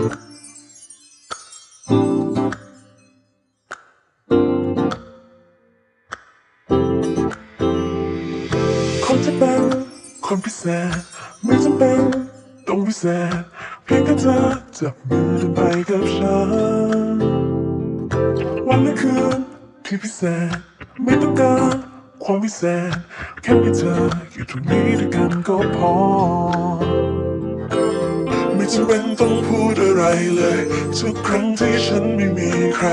คนที่เป็นคนพิเศษไม่จำเป็นต้องพิเศษเพียงแค่เธอจับมือเดินไปกับฉัน วันและคืนที่พิเศษไม่ต้องการความพิเศษแค่มีเธออยู่ตรงนี้ด้วยกันก็พอ จำเป็นต้องพูดอะไรเลย ทุกครั้งที่ฉันไม่มีใคร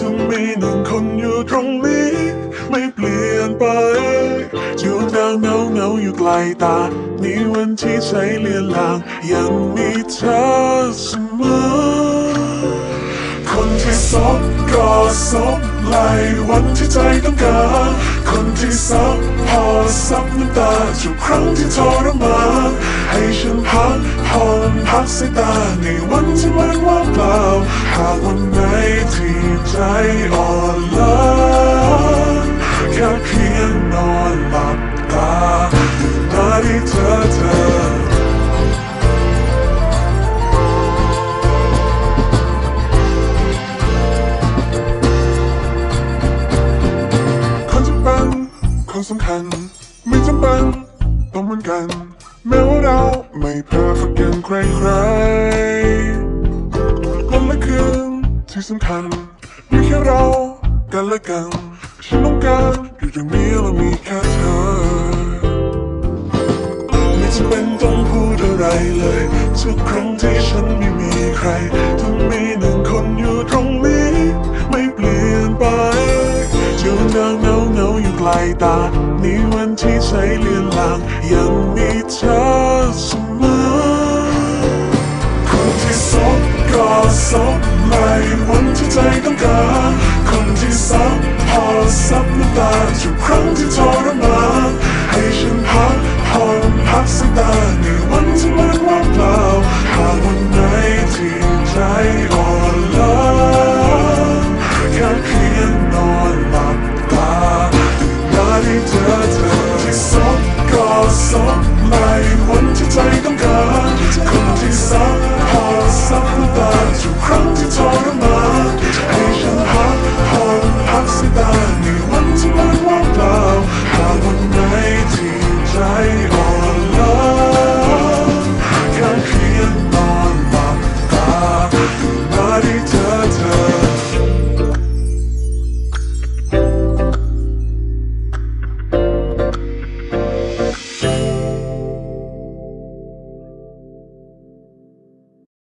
ต้องมีหนึ่งคนอยู่ตรงนี้ ไม่เปลี่ยนไป อยู่ดาวเงาเงาอยู่ไกลตา นี่วันที่ใจเลือนลาง ยังมีเธอเสมอ ซบก็ซบไหลวันที่ใจต้องการคนที่ซับพอซับน้ำตาทุกครั้งที่ทรมานให้ฉันพักผ่อนพักสายตาในวันที่มันว่างเปล่าหากวันไหนที่ใจอ่อนล้าแค่เพียงนอนหลับตาตื่นมาที่เธอเธอ สำคัญ ไม่จำเป็นต้องเหมือนกัน แม้ว่าเราไม่เพอร์เฟกต์อย่างใครใครๆวันละคืนที่สำคัญมีแค่เรากันและกันฉันต้องการอยู่ตรงนี้และมีแค่เธอ ไม่จำเป็นต้องพูดอะไรเลย ทุกครั้งที่ฉันไม่มีใครต้องมี ลตาในวันที่ใจเลือนลางยังมีเธอเสมอคนที่ซบก็ซบไหลวันที่ใจต้องการคนที่ซับพอซับน้ำตาทุกครั้งที่ทรมาน